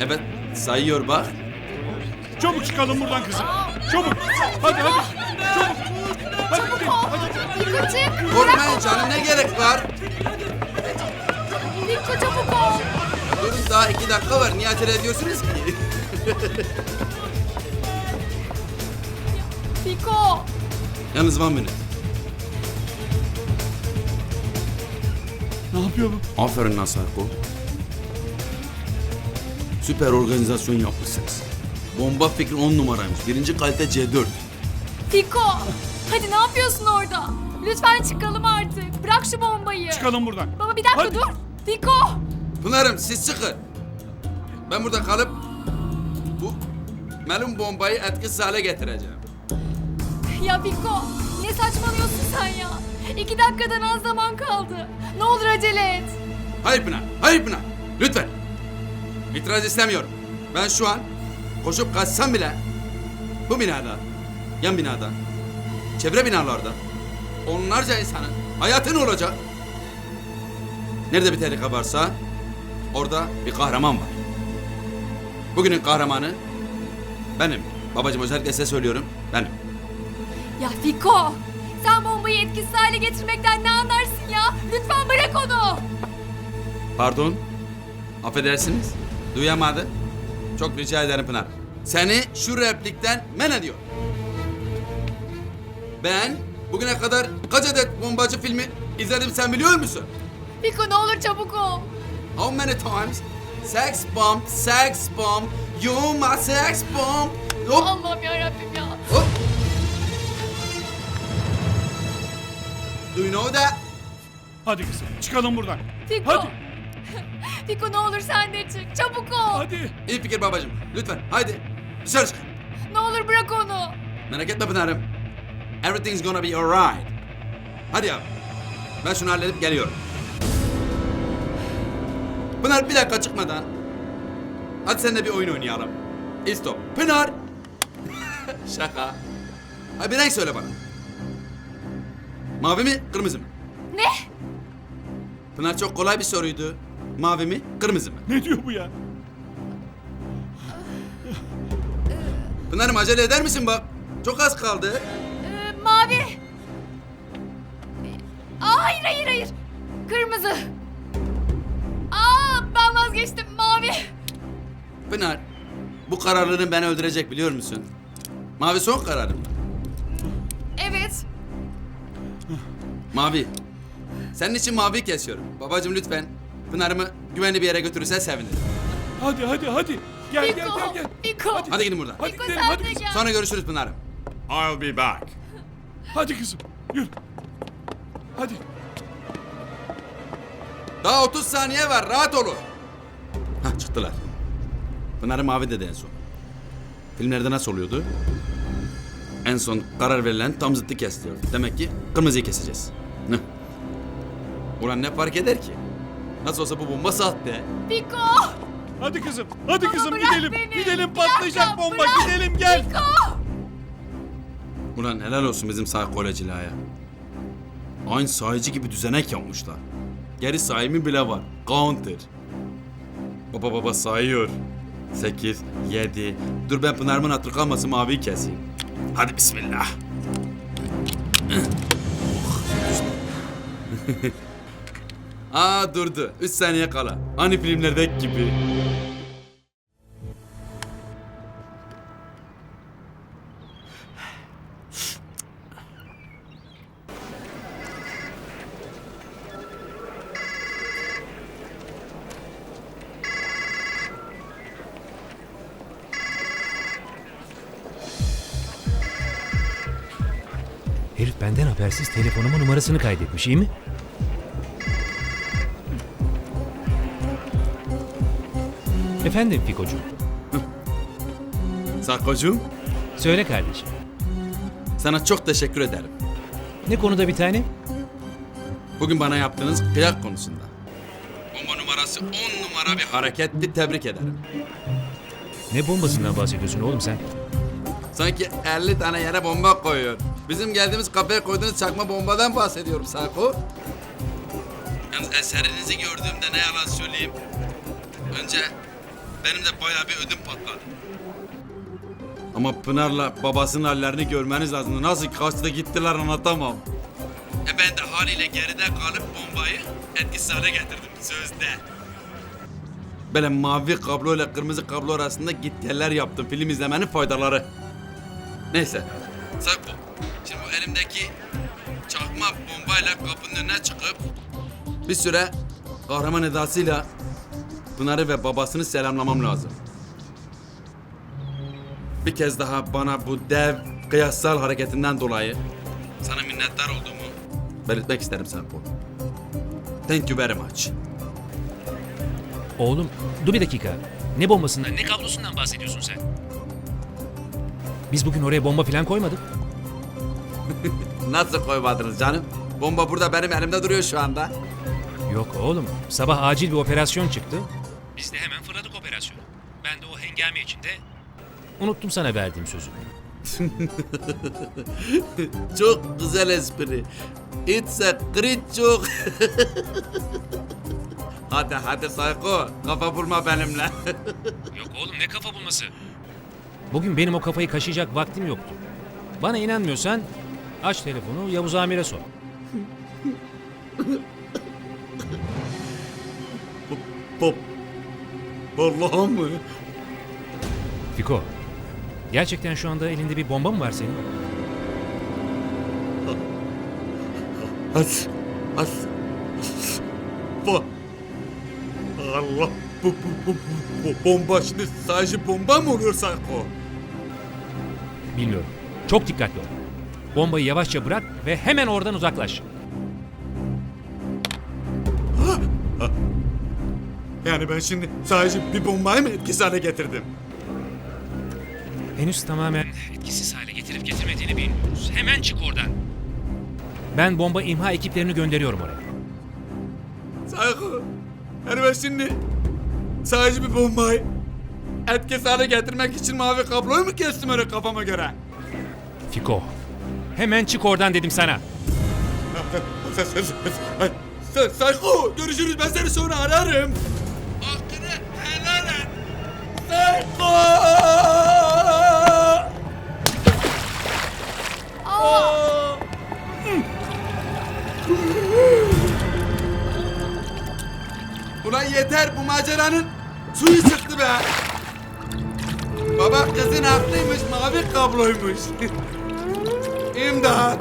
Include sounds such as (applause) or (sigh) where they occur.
Evet sayıyor bak. Çabuk çıkalım buradan kızım. Çabuk. Hadi hadi. Çabuk. Hadi. Hadi. Fiko çık. Korkmayın canım ne gerek var? Fiko çabuk ol. Durun daha iki dakika var. Niye acele ediyorsunuz ki? (laughs) Fiko. Yalnız one minute. Ne yapıyor bu? Aferin lan Sarko. Süper organizasyon yapmışsınız. Bomba fikri on numaraymış. Birinci kalite C4. Fiko. Hadi ne yapıyorsun orada? Lütfen çıkalım artık. Bırak şu bombayı. Çıkalım buradan. Baba bir dakika Hadi. dur. Fiko. Pınar'ım siz çıkın. Ben burada kalıp bu melun bombayı etkisiz hale getireceğim. Ya Fiko. Ne saçmalıyorsun sen ya? İki dakikadan az zaman kaldı. Ne olur acele et. Hayır Pınar, hayır Pınar. Lütfen. İtiraz istemiyorum. Ben şu an koşup kaçsam bile bu binada, yan binada, çevre binalarda onlarca insanın hayatı ne olacak? Nerede bir tehlike varsa orada bir kahraman var. Bugünün kahramanı benim. Babacığım özellikle size söylüyorum benim. Ya Fiko. Sen bombayı etkisiz hale getirmekten ne anlarsın ya? Lütfen bırak onu. Pardon. Affedersiniz. Duyamadı. Çok rica ederim Pınar. Seni şu replikten men ediyor. Ben bugüne kadar kaç adet bombacı filmi izledim sen biliyor musun? Fiko ne olur çabuk ol. How many times? Sex bomb, sex bomb, you my sex bomb. Hop, Allah'ım yarabbim ya. hop. Do you know that? Hadi kızım. Çıkalım buradan. Fiko. Hadi. (laughs) Fiko ne olur sen de çık. Çabuk ol. Hadi. İyi fikir babacığım. Lütfen haydi dışarı çık. Ne olur bırak onu. Merak etme Pınar'ım. Everything's gonna be alright. Hadi yavrum. Ben şunu halledip geliyorum. Pınar bir dakika çıkmadan. Hadi seninle bir oyun oynayalım. İstop. Pınar. (laughs) Şaka. Hadi bir renk söyle bana. Mavi mi, kırmızı mı? Ne? Pınar çok kolay bir soruydu. Mavi mi, kırmızı mı? Ne diyor bu ya? Pınar'ım acele eder misin bak? Çok az kaldı. Ee, mavi. Aa, hayır hayır hayır. Kırmızı. Aa ben vazgeçtim mavi. Pınar, bu kararların beni öldürecek biliyor musun? Mavi son kararım. Evet. Mavi. Senin için mavi kesiyorum. Babacığım lütfen Pınar'ımı güvenli bir yere götürürsen sevinirim. Hadi hadi hadi. Gel gel Fiko. gel gel. Fiko. Hadi gidin buradan. Hadi gidelim hadi kızım. gel. Sonra görüşürüz Pınar'ım. I'll be back. Hadi kızım. Yürü. Hadi. Daha 30 saniye var. Rahat olun. Hah çıktılar. Pınar'ı mavi dedi en son. Filmlerde nasıl oluyordu? En son karar verilen tam zıttı kesiliyor. Demek ki kırmızıyı keseceğiz. Ne? Ulan ne fark eder ki? Nasıl olsa bu bomba sahte. Fiko. Hadi kızım. Hadi Baba kızım bırak gidelim. beni. Gidelim Bir patlayacak dakika, bomba. bırak. Gidelim gel. Fiko. Ulan helal olsun bizim psikolojilaya. Aynı sahici gibi düzenek yapmışlar. Geri sayımı bile var. Counter. Baba baba sayıyor. Sekiz, yedi. Dur ben Pınar'ımın hatırı kalmasın maviyi keseyim. Hadi bismillah. (laughs) Aa durdu. Üç saniye kala. Hani filmlerdeki gibi. Herif benden habersiz telefonuma numarasını kaydetmiş iyi mi? Efendim Fikocuğum. Sakocuğum Söyle kardeşim. sana çok teşekkür ederim. Ne konuda bir tane? Bugün bana yaptığınız kıyak konusunda. Bomba numarası 10 numara bir hareketti. Tebrik ederim. Ne bombasından bahsediyorsun oğlum sen? Sanki 50 tane yere bomba koyuyor. Bizim geldiğimiz kafeye koyduğunuz çakma bombadan bahsediyorum Sako. Yalnız eserinizi gördüğümde ne yalan söyleyeyim. Önce benim de bayağı bir ödüm patladı. Ama Pınar'la babasının hallerini görmeniz lazım. Nasıl kaçtı gittiler anlatamam. E ben de haliyle geride kalıp bombayı etkisiz hale getirdim sözde. Böyle mavi kablo ile kırmızı kablo arasında gitgeller yaptım. Film izlemenin faydaları. Neyse. Sak bu. Şimdi bu elimdeki çakma bombayla kapının önüne çıkıp bir süre kahraman edasıyla Pınar'ı ve babasını selamlamam lazım. Bir kez daha bana bu dev kıyassal hareketinden dolayı sana minnettar olduğumu belirtmek isterim Serpol. Thank you very much. Oğlum dur bir dakika. Ne bombasından ne kablosundan bahsediyorsun sen? Biz bugün oraya bomba falan koymadık. (laughs) Nasıl koymadınız canım? Bomba burada benim elimde duruyor şu anda. Yok oğlum. Sabah acil bir operasyon çıktı. Biz de hemen fırladık operasyonu. Ben de o hengame içinde unuttum sana verdiğim sözü. (laughs) Çok güzel espri. It's a great joke. (laughs) hadi hadi Sayko. Kafa bulma benimle. (laughs) Yok oğlum ne kafa bulması? Bugün benim o kafayı kaşıyacak vaktim yoktu. Bana inanmıyorsan aç telefonu Yavuz Amir'e sor. Pop. Allah'ım mı? Fiko, gerçekten şu anda elinde bir bomba mı var senin? As. As. Ba. Allah. Bu, bu, bu, bu bomba şimdi sadece bomba mı oluyor Sayko? Bilmiyorum. Çok dikkatli ol. Bombayı yavaşça bırak ve hemen oradan uzaklaş. Yani ben şimdi sadece bir bombayı mı etkisiz hale getirdim? Henüz tamamen etkisiz hale getirip getirmediğini bilmiyoruz. Hemen çık oradan. Ben bomba imha ekiplerini gönderiyorum oraya. Sayko. Yani ben şimdi sadece bir bombayı etkisiz hale getirmek için mavi kabloyu mu kestim öyle kafama göre? Fiko, hemen çık oradan dedim sana. Sayko görüşürüz ben seni sonra ararım. Yeter bu maceranın suyu çıktı be. Baba kızın haklıymış mavi kabloymuş. (laughs) İmdat.